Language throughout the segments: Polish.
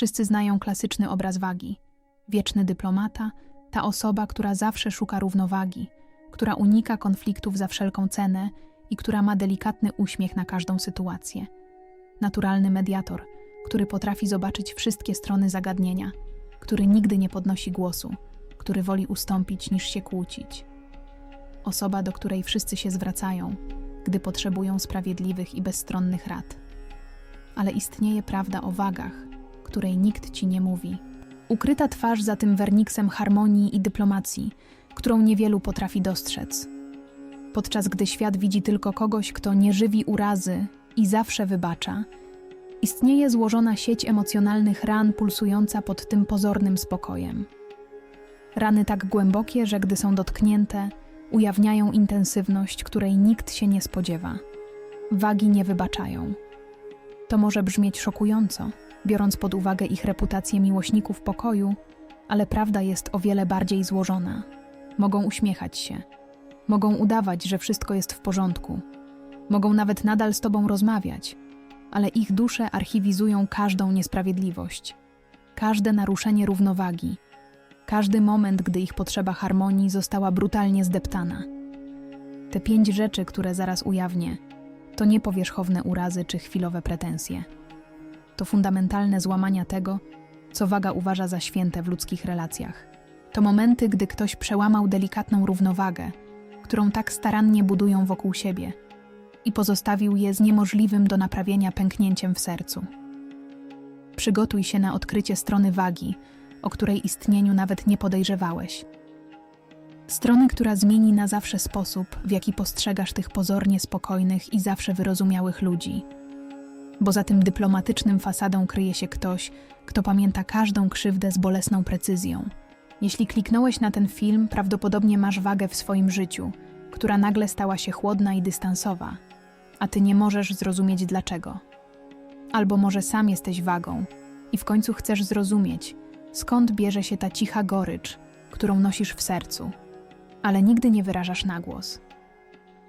Wszyscy znają klasyczny obraz wagi. Wieczny dyplomata, ta osoba, która zawsze szuka równowagi, która unika konfliktów za wszelką cenę i która ma delikatny uśmiech na każdą sytuację. Naturalny mediator, który potrafi zobaczyć wszystkie strony zagadnienia, który nigdy nie podnosi głosu, który woli ustąpić niż się kłócić. Osoba, do której wszyscy się zwracają, gdy potrzebują sprawiedliwych i bezstronnych rad. Ale istnieje prawda o wagach, której nikt ci nie mówi. Ukryta twarz za tym werniksem harmonii i dyplomacji, którą niewielu potrafi dostrzec. Podczas gdy świat widzi tylko kogoś, kto nie żywi urazy i zawsze wybacza, istnieje złożona sieć emocjonalnych ran pulsująca pod tym pozornym spokojem. Rany tak głębokie, że gdy są dotknięte, ujawniają intensywność, której nikt się nie spodziewa. Wagi nie wybaczają. To może brzmieć szokująco, biorąc pod uwagę ich reputację miłośników pokoju, ale prawda jest o wiele bardziej złożona. Mogą uśmiechać się, mogą udawać, że wszystko jest w porządku, mogą nawet nadal z tobą rozmawiać, ale ich dusze archiwizują każdą niesprawiedliwość, każde naruszenie równowagi, każdy moment, gdy ich potrzeba harmonii została brutalnie zdeptana. Te pięć rzeczy, które zaraz ujawnię, to nie powierzchowne urazy czy chwilowe pretensje. To fundamentalne złamania tego, co waga uważa za święte w ludzkich relacjach. To momenty, gdy ktoś przełamał delikatną równowagę, którą tak starannie budują wokół siebie, i pozostawił je z niemożliwym do naprawienia pęknięciem w sercu. Przygotuj się na odkrycie strony wagi, o której istnieniu nawet nie podejrzewałeś. Strony, która zmieni na zawsze sposób, w jaki postrzegasz tych pozornie spokojnych i zawsze wyrozumiałych ludzi. Bo za tym dyplomatycznym fasadą kryje się ktoś, kto pamięta każdą krzywdę z bolesną precyzją. Jeśli kliknąłeś na ten film, prawdopodobnie masz wagę w swoim życiu, która nagle stała się chłodna i dystansowa, a ty nie możesz zrozumieć dlaczego. Albo może sam jesteś wagą i w końcu chcesz zrozumieć, skąd bierze się ta cicha gorycz, którą nosisz w sercu, ale nigdy nie wyrażasz na głos.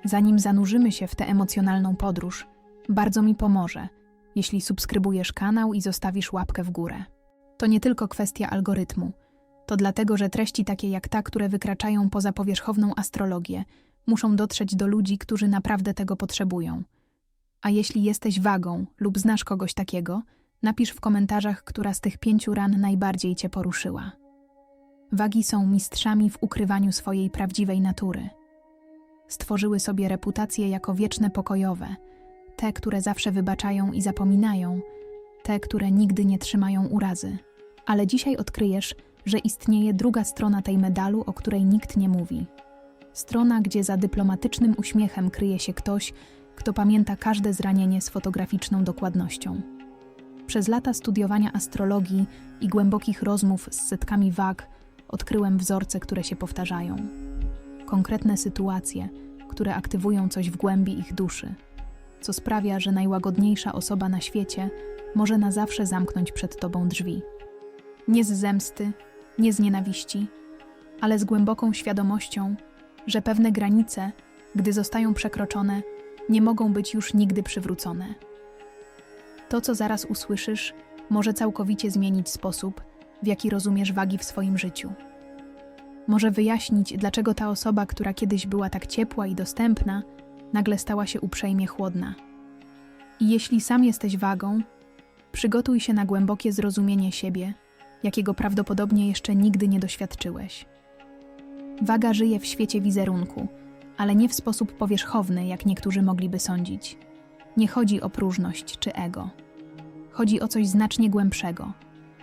Zanim zanurzymy się w tę emocjonalną podróż, bardzo mi pomoże, jeśli subskrybujesz kanał i zostawisz łapkę w górę. To nie tylko kwestia algorytmu. To dlatego, że treści takie jak ta, które wykraczają poza powierzchowną astrologię, muszą dotrzeć do ludzi, którzy naprawdę tego potrzebują. A jeśli jesteś wagą lub znasz kogoś takiego, napisz w komentarzach, która z tych pięciu ran najbardziej cię poruszyła. Wagi są mistrzami w ukrywaniu swojej prawdziwej natury. Stworzyły sobie reputację jako wieczne pokojowe, te, które zawsze wybaczają i zapominają, te, które nigdy nie trzymają urazy. Ale dzisiaj odkryjesz, że istnieje druga strona tej medalu, o której nikt nie mówi. Strona, gdzie za dyplomatycznym uśmiechem kryje się ktoś, kto pamięta każde zranienie z fotograficzną dokładnością. Przez lata studiowania astrologii i głębokich rozmów z setkami wag odkryłem wzorce, które się powtarzają. Konkretne sytuacje, które aktywują coś w głębi ich duszy, co sprawia, że najłagodniejsza osoba na świecie może na zawsze zamknąć przed tobą drzwi. Nie z zemsty, nie z nienawiści, ale z głęboką świadomością, że pewne granice, gdy zostają przekroczone, nie mogą być już nigdy przywrócone. To, co zaraz usłyszysz, może całkowicie zmienić sposób, w jaki rozumiesz wagi w swoim życiu. Może wyjaśnić, dlaczego ta osoba, która kiedyś była tak ciepła i dostępna, nagle stała się uprzejmie chłodna. I jeśli sam jesteś wagą, przygotuj się na głębokie zrozumienie siebie, jakiego prawdopodobnie jeszcze nigdy nie doświadczyłeś. Waga żyje w świecie wizerunku, ale nie w sposób powierzchowny, jak niektórzy mogliby sądzić. Nie chodzi o próżność czy ego. Chodzi o coś znacznie głębszego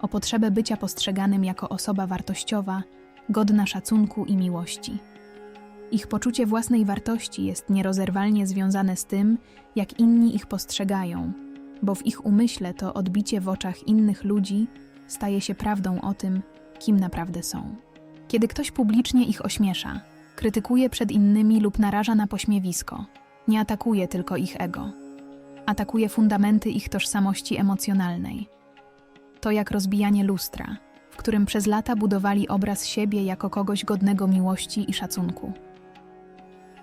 o potrzebę bycia postrzeganym jako osoba wartościowa, godna szacunku i miłości. Ich poczucie własnej wartości jest nierozerwalnie związane z tym, jak inni ich postrzegają, bo w ich umyśle to odbicie w oczach innych ludzi staje się prawdą o tym, kim naprawdę są. Kiedy ktoś publicznie ich ośmiesza, krytykuje przed innymi lub naraża na pośmiewisko, nie atakuje tylko ich ego. Atakuje fundamenty ich tożsamości emocjonalnej. To jak rozbijanie lustra, w którym przez lata budowali obraz siebie jako kogoś godnego miłości i szacunku.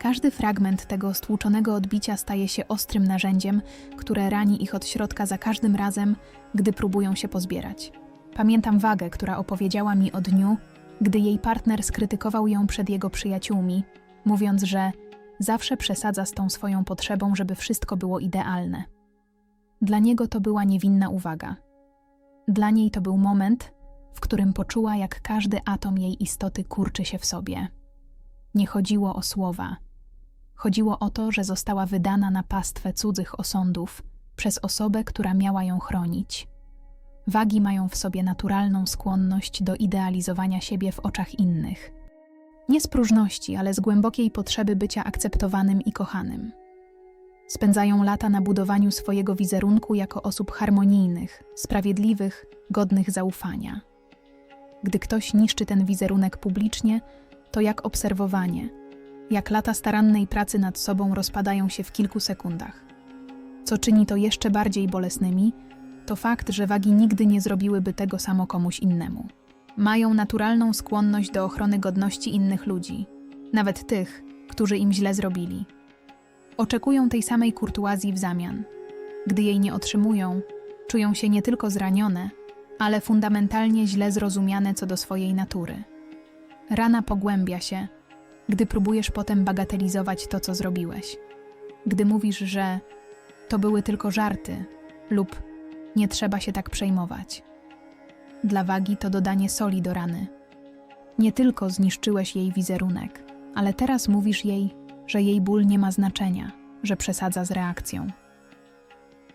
Każdy fragment tego stłuczonego odbicia staje się ostrym narzędziem, które rani ich od środka za każdym razem, gdy próbują się pozbierać. Pamiętam wagę, która opowiedziała mi o dniu, gdy jej partner skrytykował ją przed jego przyjaciółmi, mówiąc, że zawsze przesadza z tą swoją potrzebą, żeby wszystko było idealne. Dla niego to była niewinna uwaga. Dla niej to był moment, w którym poczuła, jak każdy atom jej istoty kurczy się w sobie. Nie chodziło o słowa. Chodziło o to, że została wydana na pastwę cudzych osądów przez osobę, która miała ją chronić. Wagi mają w sobie naturalną skłonność do idealizowania siebie w oczach innych. Nie z próżności, ale z głębokiej potrzeby bycia akceptowanym i kochanym. Spędzają lata na budowaniu swojego wizerunku jako osób harmonijnych, sprawiedliwych, godnych zaufania. Gdy ktoś niszczy ten wizerunek publicznie, to jak obserwowanie, jak lata starannej pracy nad sobą rozpadają się w kilku sekundach. Co czyni to jeszcze bardziej bolesnymi, to fakt, że wagi nigdy nie zrobiłyby tego samo komuś innemu. Mają naturalną skłonność do ochrony godności innych ludzi, nawet tych, którzy im źle zrobili. Oczekują tej samej kurtuazji w zamian. Gdy jej nie otrzymują, czują się nie tylko zranione, ale fundamentalnie źle zrozumiane co do swojej natury. Rana pogłębia się, gdy próbujesz potem bagatelizować to, co zrobiłeś. Gdy mówisz, że to były tylko żarty lub nie trzeba się tak przejmować. Dla wagi to dodanie soli do rany. Nie tylko zniszczyłeś jej wizerunek, ale teraz mówisz jej, że jej ból nie ma znaczenia, że przesadza z reakcją.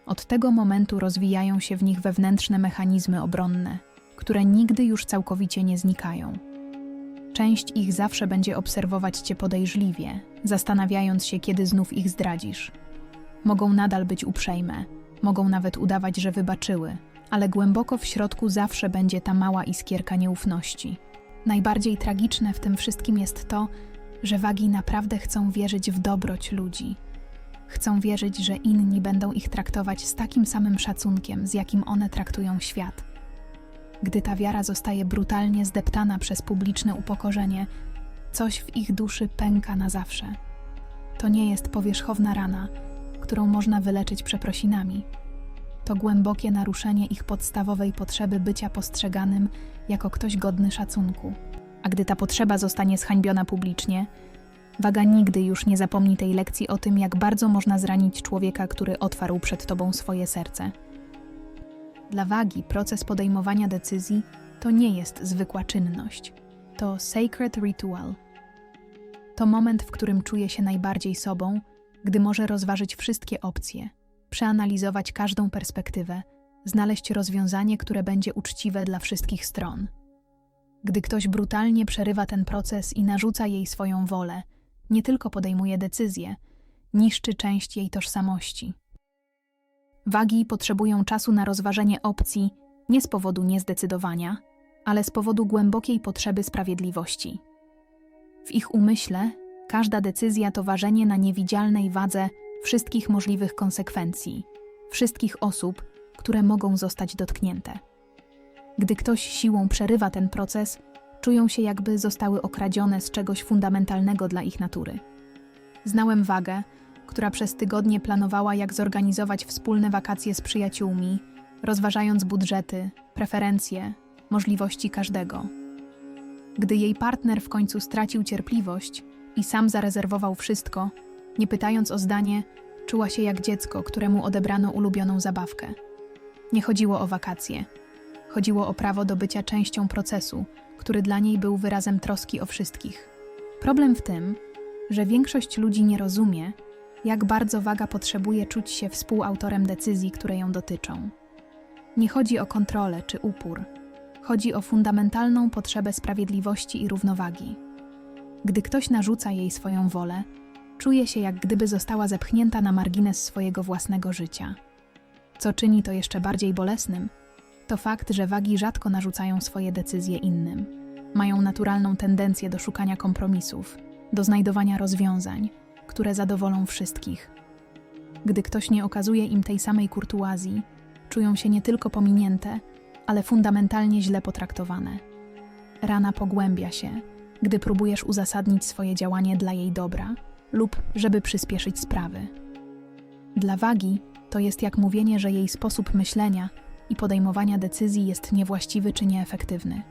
Od tego momentu rozwijają się w nich wewnętrzne mechanizmy obronne, które nigdy już całkowicie nie znikają. Część ich zawsze będzie obserwować cię podejrzliwie, zastanawiając się, kiedy znów ich zdradzisz. Mogą nadal być uprzejme, mogą nawet udawać, że wybaczyły, ale głęboko w środku zawsze będzie ta mała iskierka nieufności. Najbardziej tragiczne w tym wszystkim jest to, że wagi naprawdę chcą wierzyć w dobroć ludzi. Chcą wierzyć, że inni będą ich traktować z takim samym szacunkiem, z jakim one traktują świat. Gdy ta wiara zostaje brutalnie zdeptana przez publiczne upokorzenie, coś w ich duszy pęka na zawsze. To nie jest powierzchowna rana, którą można wyleczyć przeprosinami. To głębokie naruszenie ich podstawowej potrzeby bycia postrzeganym jako ktoś godny szacunku. A gdy ta potrzeba zostanie zhańbiona publicznie, waga nigdy już nie zapomni tej lekcji o tym, jak bardzo można zranić człowieka, który otwarł przed tobą swoje serce. Dla wagi proces podejmowania decyzji to nie jest zwykła czynność. To sacred ritual. To moment, w którym czuje się najbardziej sobą, gdy może rozważyć wszystkie opcje, przeanalizować każdą perspektywę, znaleźć rozwiązanie, które będzie uczciwe dla wszystkich stron. Gdy ktoś brutalnie przerywa ten proces i narzuca jej swoją wolę, nie tylko podejmuje decyzje, niszczy część jej tożsamości. Wagi potrzebują czasu na rozważenie opcji nie z powodu niezdecydowania, ale z powodu głębokiej potrzeby sprawiedliwości. W ich umyśle każda decyzja to ważenie na niewidzialnej wadze wszystkich możliwych konsekwencji, wszystkich osób, które mogą zostać dotknięte. Gdy ktoś siłą przerywa ten proces, czują się jakby zostały okradzione z czegoś fundamentalnego dla ich natury. Znałem wagę, która przez tygodnie planowała, jak zorganizować wspólne wakacje z przyjaciółmi, rozważając budżety, preferencje, możliwości każdego. Gdy jej partner w końcu stracił cierpliwość i sam zarezerwował wszystko, nie pytając o zdanie, czuła się jak dziecko, któremu odebrano ulubioną zabawkę. Nie chodziło o wakacje. Chodziło o prawo do bycia częścią procesu, który dla niej był wyrazem troski o wszystkich. Problem w tym, że większość ludzi nie rozumie, jak bardzo waga potrzebuje czuć się współautorem decyzji, które ją dotyczą. Nie chodzi o kontrolę czy upór. Chodzi o fundamentalną potrzebę sprawiedliwości i równowagi. Gdy ktoś narzuca jej swoją wolę, czuje się jak gdyby została zepchnięta na margines swojego własnego życia. Co czyni to jeszcze bardziej bolesnym, to fakt, że wagi rzadko narzucają swoje decyzje innym. Mają naturalną tendencję do szukania kompromisów, do znajdowania rozwiązań, które zadowolą wszystkich. Gdy ktoś nie okazuje im tej samej kurtuazji, czują się nie tylko pominięte, ale fundamentalnie źle potraktowane. Rana pogłębia się, gdy próbujesz uzasadnić swoje działanie dla jej dobra, lub żeby przyspieszyć sprawy. Dla wagi to jest jak mówienie, że jej sposób myślenia i podejmowania decyzji jest niewłaściwy czy nieefektywny.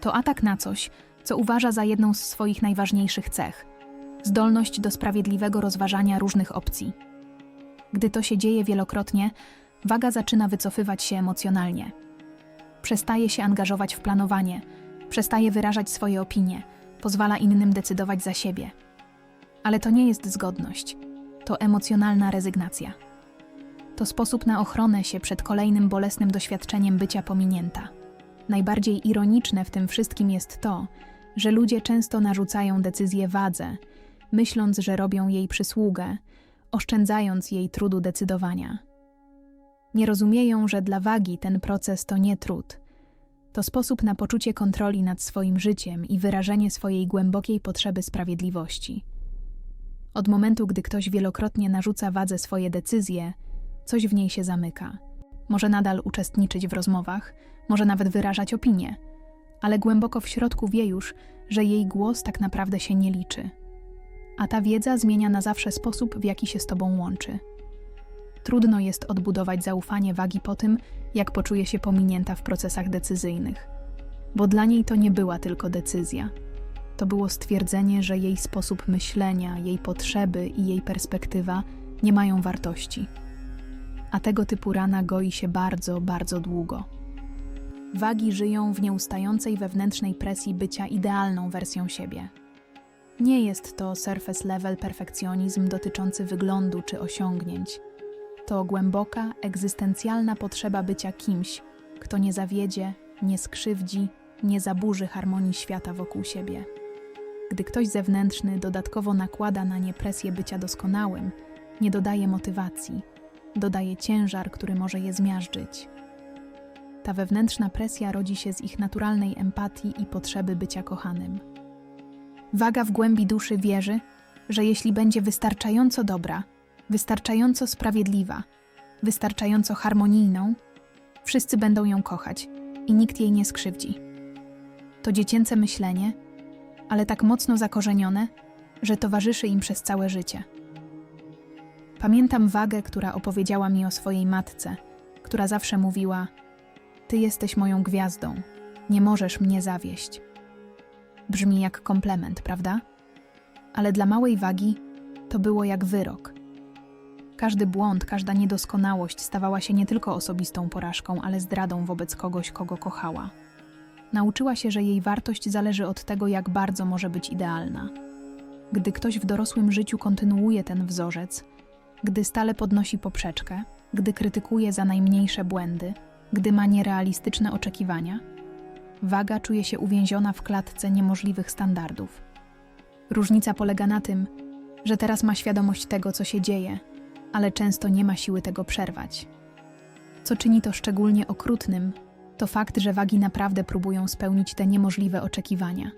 To atak na coś, co uważa za jedną z swoich najważniejszych cech zdolność do sprawiedliwego rozważania różnych opcji. Gdy to się dzieje wielokrotnie, waga zaczyna wycofywać się emocjonalnie. Przestaje się angażować w planowanie, przestaje wyrażać swoje opinie, pozwala innym decydować za siebie. Ale to nie jest zgodność, to emocjonalna rezygnacja. To sposób na ochronę się przed kolejnym bolesnym doświadczeniem bycia pominięta. Najbardziej ironiczne w tym wszystkim jest to, że ludzie często narzucają decyzję wadze, myśląc, że robią jej przysługę, oszczędzając jej trudu decydowania. Nie rozumieją, że dla wagi ten proces to nie trud. To sposób na poczucie kontroli nad swoim życiem i wyrażenie swojej głębokiej potrzeby sprawiedliwości. Od momentu, gdy ktoś wielokrotnie narzuca wadze swoje decyzje, coś w niej się zamyka. Może nadal uczestniczyć w rozmowach, może nawet wyrażać opinie, ale głęboko w środku wie już, że jej głos tak naprawdę się nie liczy. A ta wiedza zmienia na zawsze sposób, w jaki się z tobą łączy. Trudno jest odbudować zaufanie wagi po tym, jak poczuje się pominięta w procesach decyzyjnych, bo dla niej to nie była tylko decyzja. To było stwierdzenie, że jej sposób myślenia, jej potrzeby i jej perspektywa nie mają wartości. A tego typu rana goi się bardzo, bardzo długo. Wagi żyją w nieustającej wewnętrznej presji bycia idealną wersją siebie. Nie jest to surface level perfekcjonizm dotyczący wyglądu czy osiągnięć. To głęboka, egzystencjalna potrzeba bycia kimś, kto nie zawiedzie, nie skrzywdzi, nie zaburzy harmonii świata wokół siebie. Gdy ktoś zewnętrzny dodatkowo nakłada na nie presję bycia doskonałym, nie dodaje motywacji, dodaje ciężar, który może je zmiażdżyć. Ta wewnętrzna presja rodzi się z ich naturalnej empatii i potrzeby bycia kochanym. Waga w głębi duszy wierzy, że jeśli będzie wystarczająco dobra, wystarczająco sprawiedliwa, wystarczająco harmonijną, wszyscy będą ją kochać i nikt jej nie skrzywdzi. To dziecięce myślenie, ale tak mocno zakorzenione, że towarzyszy im przez całe życie. Pamiętam wagę, która opowiedziała mi o swojej matce, która zawsze mówiła: Ty jesteś moją gwiazdą, nie możesz mnie zawieść. Brzmi jak komplement, prawda? Ale dla małej wagi to było jak wyrok. Każdy błąd, każda niedoskonałość stawała się nie tylko osobistą porażką, ale zdradą wobec kogoś, kogo kochała. Nauczyła się, że jej wartość zależy od tego, jak bardzo może być idealna. Gdy ktoś w dorosłym życiu kontynuuje ten wzorzec, gdy stale podnosi poprzeczkę, gdy krytykuje za najmniejsze błędy, gdy ma nierealistyczne oczekiwania, waga czuje się uwięziona w klatce niemożliwych standardów. Różnica polega na tym, że teraz ma świadomość tego, co się dzieje, ale często nie ma siły tego przerwać. Co czyni to szczególnie okrutnym, to fakt, że wagi naprawdę próbują spełnić te niemożliwe oczekiwania.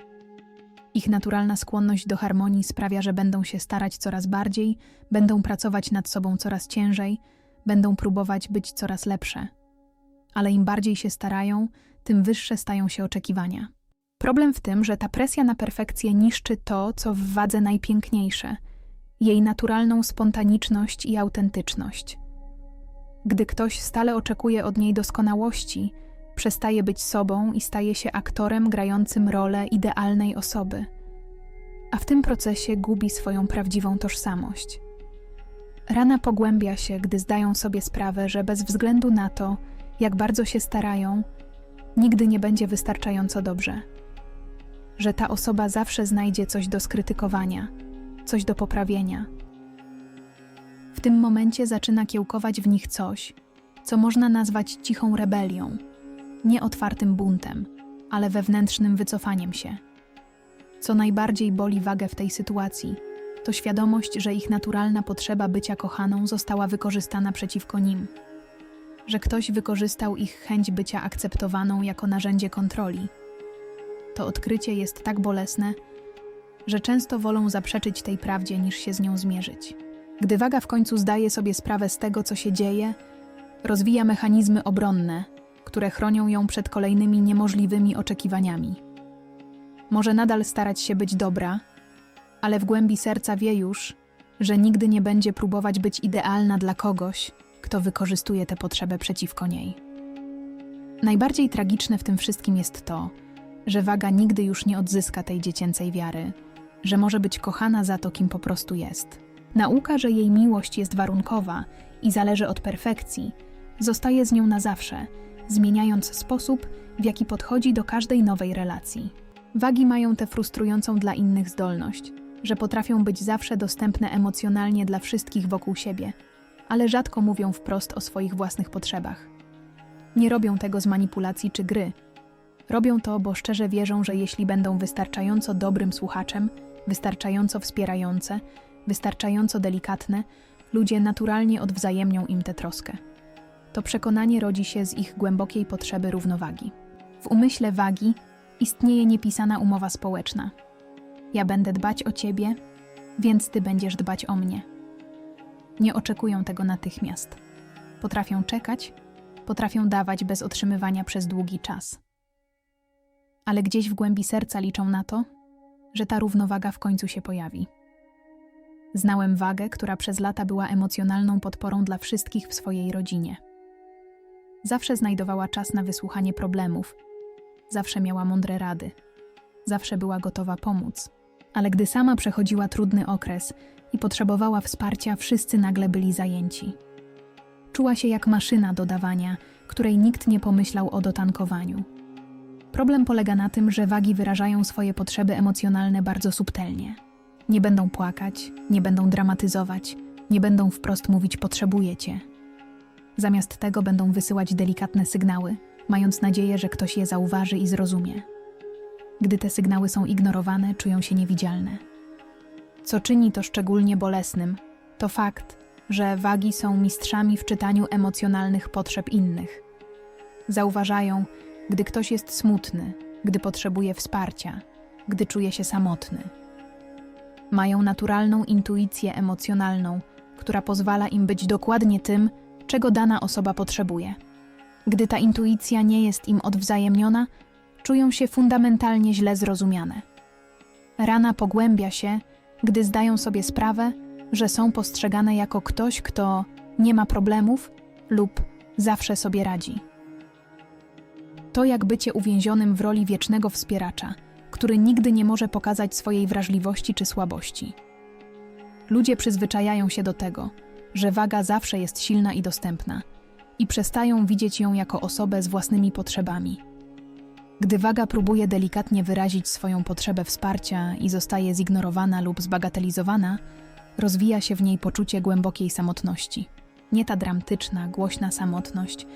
Ich naturalna skłonność do harmonii sprawia, że będą się starać coraz bardziej, będą pracować nad sobą coraz ciężej, będą próbować być coraz lepsze. Ale im bardziej się starają, tym wyższe stają się oczekiwania. Problem w tym, że ta presja na perfekcję niszczy to, co w wadze najpiękniejsze jej naturalną spontaniczność i autentyczność. Gdy ktoś stale oczekuje od niej doskonałości, przestaje być sobą i staje się aktorem grającym rolę idealnej osoby, a w tym procesie gubi swoją prawdziwą tożsamość. Rana pogłębia się, gdy zdają sobie sprawę, że bez względu na to, jak bardzo się starają, nigdy nie będzie wystarczająco dobrze. Że ta osoba zawsze znajdzie coś do skrytykowania, coś do poprawienia. W tym momencie zaczyna kiełkować w nich coś, co można nazwać cichą rebelią, nie otwartym buntem, ale wewnętrznym wycofaniem się. Co najbardziej boli wagę w tej sytuacji, to świadomość, że ich naturalna potrzeba bycia kochaną została wykorzystana przeciwko nim że ktoś wykorzystał ich chęć bycia akceptowaną jako narzędzie kontroli. To odkrycie jest tak bolesne, że często wolą zaprzeczyć tej prawdzie niż się z nią zmierzyć. Gdy waga w końcu zdaje sobie sprawę z tego, co się dzieje, rozwija mechanizmy obronne, które chronią ją przed kolejnymi niemożliwymi oczekiwaniami. Może nadal starać się być dobra, ale w głębi serca wie już, że nigdy nie będzie próbować być idealna dla kogoś, kto wykorzystuje tę potrzebę przeciwko niej. Najbardziej tragiczne w tym wszystkim jest to, że waga nigdy już nie odzyska tej dziecięcej wiary, że może być kochana za to, kim po prostu jest. Nauka, że jej miłość jest warunkowa i zależy od perfekcji, zostaje z nią na zawsze, zmieniając sposób, w jaki podchodzi do każdej nowej relacji. Wagi mają tę frustrującą dla innych zdolność, że potrafią być zawsze dostępne emocjonalnie dla wszystkich wokół siebie, ale rzadko mówią wprost o swoich własnych potrzebach. Nie robią tego z manipulacji czy gry. Robią to, bo szczerze wierzą, że jeśli będą wystarczająco dobrym słuchaczem, wystarczająco wspierające, wystarczająco delikatne, ludzie naturalnie odwzajemnią im tę troskę. To przekonanie rodzi się z ich głębokiej potrzeby równowagi. W umyśle wagi istnieje niepisana umowa społeczna. Ja będę dbać o ciebie, więc ty będziesz dbać o mnie. Nie oczekują tego natychmiast. Potrafią czekać, potrafią dawać bez otrzymywania przez długi czas. Ale gdzieś w głębi serca liczą na to, że ta równowaga w końcu się pojawi. Znałem wagę, która przez lata była emocjonalną podporą dla wszystkich w swojej rodzinie. Zawsze znajdowała czas na wysłuchanie problemów, zawsze miała mądre rady, zawsze była gotowa pomóc. Ale gdy sama przechodziła trudny okres i potrzebowała wsparcia, wszyscy nagle byli zajęci. Czuła się jak maszyna do dawania, której nikt nie pomyślał o dotankowaniu. Problem polega na tym, że wagi wyrażają swoje potrzeby emocjonalne bardzo subtelnie. Nie będą płakać, nie będą dramatyzować, nie będą wprost mówić potrzebuję cię. Zamiast tego będą wysyłać delikatne sygnały, mając nadzieję, że ktoś je zauważy i zrozumie. Gdy te sygnały są ignorowane, czują się niewidzialne. Co czyni to szczególnie bolesnym, to fakt, że wagi są mistrzami w czytaniu emocjonalnych potrzeb innych. Zauważają, gdy ktoś jest smutny, gdy potrzebuje wsparcia, gdy czuje się samotny. Mają naturalną intuicję emocjonalną, która pozwala im być dokładnie tym, czego dana osoba potrzebuje. Gdy ta intuicja nie jest im odwzajemniona, czują się fundamentalnie źle zrozumiane. Rana pogłębia się, gdy zdają sobie sprawę, że są postrzegane jako ktoś, kto nie ma problemów lub zawsze sobie radzi. To jak bycie uwięzionym w roli wiecznego wspieracza, który nigdy nie może pokazać swojej wrażliwości czy słabości. Ludzie przyzwyczajają się do tego, że waga zawsze jest silna i dostępna, i przestają widzieć ją jako osobę z własnymi potrzebami. Gdy waga próbuje delikatnie wyrazić swoją potrzebę wsparcia i zostaje zignorowana lub zbagatelizowana, rozwija się w niej poczucie głębokiej samotności. Nie ta dramatyczna, głośna samotność,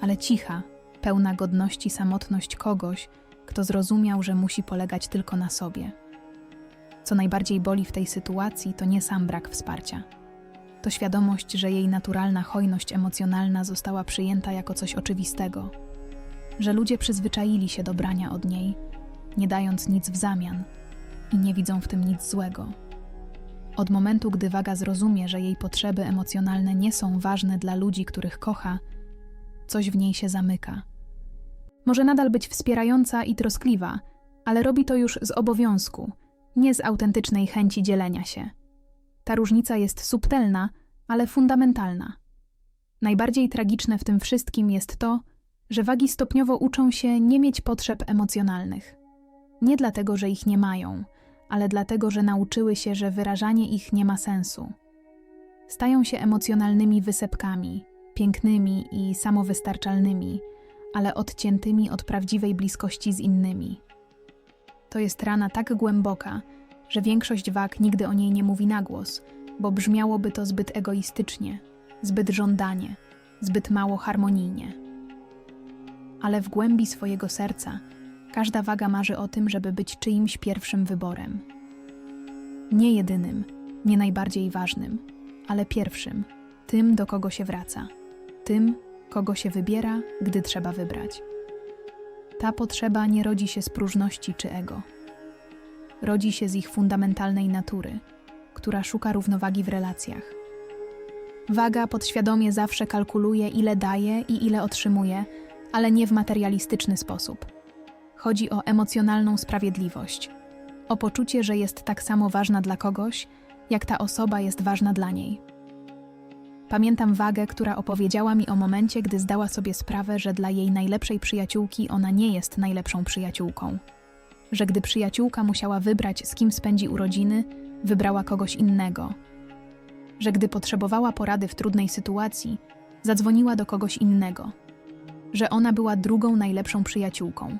ale cicha, pełna godności samotność kogoś, kto zrozumiał, że musi polegać tylko na sobie. Co najbardziej boli w tej sytuacji, to nie sam brak wsparcia. To świadomość, że jej naturalna hojność emocjonalna została przyjęta jako coś oczywistego, że ludzie przyzwyczaili się do brania od niej, nie dając nic w zamian i nie widzą w tym nic złego. Od momentu, gdy waga zrozumie, że jej potrzeby emocjonalne nie są ważne dla ludzi, których kocha, coś w niej się zamyka. Może nadal być wspierająca i troskliwa, ale robi to już z obowiązku, nie z autentycznej chęci dzielenia się. Ta różnica jest subtelna, ale fundamentalna. Najbardziej tragiczne w tym wszystkim jest to, że wagi stopniowo uczą się nie mieć potrzeb emocjonalnych. Nie dlatego, że ich nie mają, ale dlatego, że nauczyły się, że wyrażanie ich nie ma sensu. Stają się emocjonalnymi wysepkami, pięknymi i samowystarczalnymi, ale odciętymi od prawdziwej bliskości z innymi. To jest rana tak głęboka, że większość wag nigdy o niej nie mówi na głos, bo brzmiałoby to zbyt egoistycznie, zbyt żądanie, zbyt mało harmonijnie. Ale w głębi swojego serca każda waga marzy o tym, żeby być czyimś pierwszym wyborem. Nie jedynym, nie najbardziej ważnym, ale pierwszym, tym, do kogo się wraca, tym, kogo się wybiera, gdy trzeba wybrać. Ta potrzeba nie rodzi się z próżności czy ego. Rodzi się z ich fundamentalnej natury, która szuka równowagi w relacjach. Waga podświadomie zawsze kalkuluje, ile daje i ile otrzymuje, ale nie w materialistyczny sposób. Chodzi o emocjonalną sprawiedliwość. o poczucie, że jest tak samo ważna dla kogoś, jak ta osoba jest ważna dla niej. Pamiętam wagę, która opowiedziała mi o momencie, gdy zdała sobie sprawę, że dla jej najlepszej przyjaciółki ona nie jest najlepszą przyjaciółką. Że gdy przyjaciółka musiała wybrać, z kim spędzi urodziny, wybrała kogoś innego. Że gdy potrzebowała porady w trudnej sytuacji, zadzwoniła do kogoś innego. Że ona była drugą najlepszą przyjaciółką.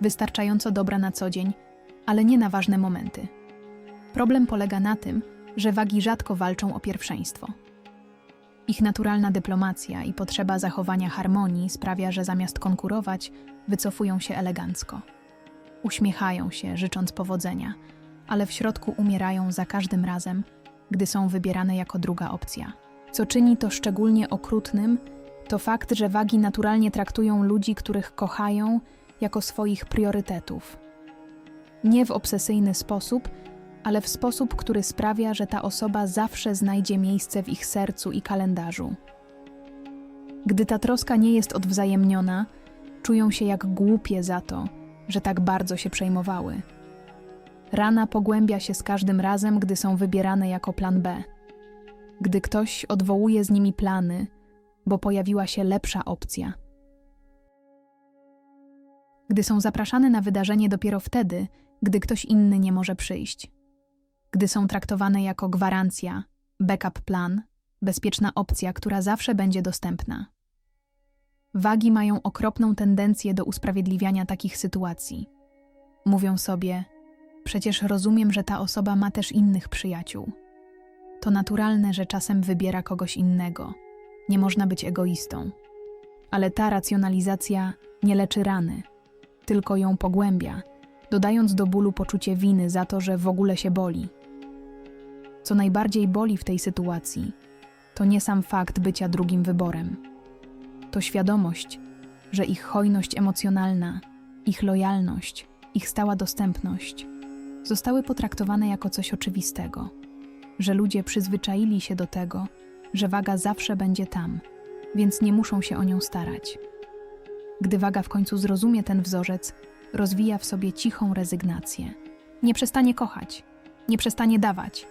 Wystarczająco dobra na co dzień, ale nie na ważne momenty. Problem polega na tym, że wagi rzadko walczą o pierwszeństwo. Ich naturalna dyplomacja i potrzeba zachowania harmonii sprawia, że zamiast konkurować, wycofują się elegancko. Uśmiechają się, życząc powodzenia, ale w środku umierają za każdym razem, gdy są wybierane jako druga opcja. Co czyni to szczególnie okrutnym, to fakt, że wagi naturalnie traktują ludzi, których kochają, jako swoich priorytetów. Nie w obsesyjny sposób, ale w sposób, który sprawia, że ta osoba zawsze znajdzie miejsce w ich sercu i kalendarzu. Gdy ta troska nie jest odwzajemniona, czują się jak głupie za to, że tak bardzo się przejmowały. Rana pogłębia się z każdym razem, gdy są wybierane jako plan B. Gdy ktoś odwołuje z nimi plany, bo pojawiła się lepsza opcja. Gdy są zapraszane na wydarzenie dopiero wtedy, gdy ktoś inny nie może przyjść. Gdy są traktowane jako gwarancja, backup plan, bezpieczna opcja, która zawsze będzie dostępna. Wagi mają okropną tendencję do usprawiedliwiania takich sytuacji. Mówią sobie: Przecież rozumiem, że ta osoba ma też innych przyjaciół. To naturalne, że czasem wybiera kogoś innego. Nie można być egoistą. Ale ta racjonalizacja nie leczy rany, tylko ją pogłębia, dodając do bólu poczucie winy za to, że w ogóle się boli. Co najbardziej boli w tej sytuacji, to nie sam fakt bycia drugim wyborem. To świadomość, że ich hojność emocjonalna, ich lojalność, ich stała dostępność zostały potraktowane jako coś oczywistego, że ludzie przyzwyczaili się do tego, że waga zawsze będzie tam, więc nie muszą się o nią starać. Gdy waga w końcu zrozumie ten wzorzec, rozwija w sobie cichą rezygnację. Nie przestanie kochać, nie przestanie dawać,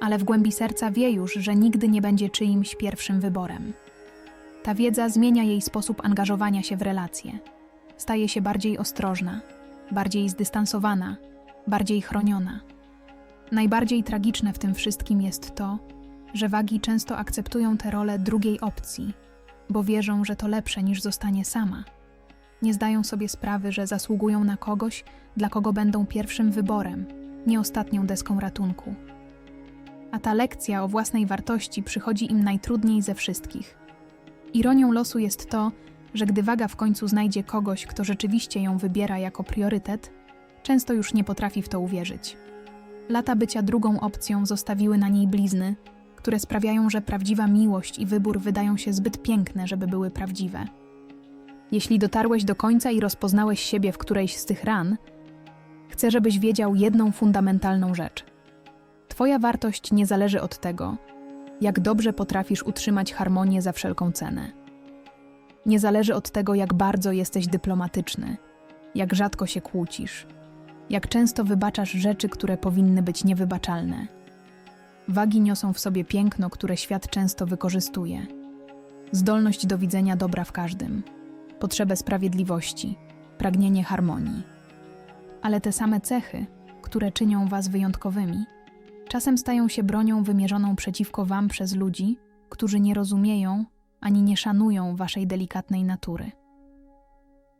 ale w głębi serca wie już, że nigdy nie będzie czyimś pierwszym wyborem. Ta wiedza zmienia jej sposób angażowania się w relacje. Staje się bardziej ostrożna, bardziej zdystansowana, bardziej chroniona. Najbardziej tragiczne w tym wszystkim jest to, że wagi często akceptują tę rolę drugiej opcji, bo wierzą, że to lepsze niż zostanie sama. Nie zdają sobie sprawy, że zasługują na kogoś, dla kogo będą pierwszym wyborem, nie ostatnią deską ratunku. A ta lekcja o własnej wartości przychodzi im najtrudniej ze wszystkich. Ironią losu jest to, że gdy waga w końcu znajdzie kogoś, kto rzeczywiście ją wybiera jako priorytet, często już nie potrafi w to uwierzyć. Lata bycia drugą opcją zostawiły na niej blizny, które sprawiają, że prawdziwa miłość i wybór wydają się zbyt piękne, żeby były prawdziwe. Jeśli dotarłeś do końca i rozpoznałeś siebie w którejś z tych ran, chcę, żebyś wiedział jedną fundamentalną rzecz. Twoja wartość nie zależy od tego, jak dobrze potrafisz utrzymać harmonię za wszelką cenę. Nie zależy od tego, jak bardzo jesteś dyplomatyczny, jak rzadko się kłócisz, jak często wybaczasz rzeczy, które powinny być niewybaczalne. Wagi niosą w sobie piękno, które świat często wykorzystuje. Zdolność do widzenia dobra w każdym, potrzebę sprawiedliwości, pragnienie harmonii. Ale te same cechy, które czynią was wyjątkowymi, czasem stają się bronią wymierzoną przeciwko wam przez ludzi, którzy nie rozumieją ani nie szanują waszej delikatnej natury.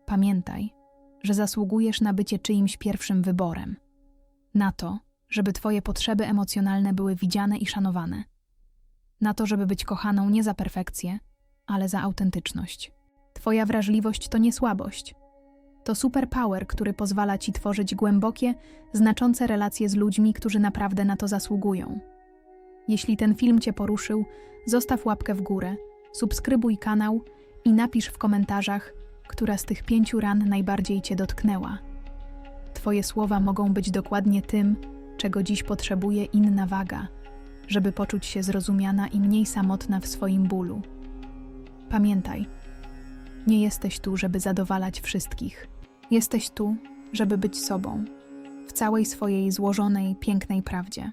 Pamiętaj, że zasługujesz na bycie czyimś pierwszym wyborem, na to, żeby Twoje potrzeby emocjonalne były widziane i szanowane, na to, żeby być kochaną nie za perfekcję, ale za autentyczność. Twoja wrażliwość to nie słabość. To superpower, który pozwala Ci tworzyć głębokie, znaczące relacje z ludźmi, którzy naprawdę na to zasługują. Jeśli ten film Cię poruszył, zostaw łapkę w górę, subskrybuj kanał i napisz w komentarzach, która z tych pięciu ran najbardziej Cię dotknęła. Twoje słowa mogą być dokładnie tym, czego dziś potrzebuje inna waga, żeby poczuć się zrozumiana i mniej samotna w swoim bólu. Pamiętaj, nie jesteś tu, żeby zadowalać wszystkich. Jesteś tu, żeby być sobą, w całej swojej złożonej, pięknej prawdzie.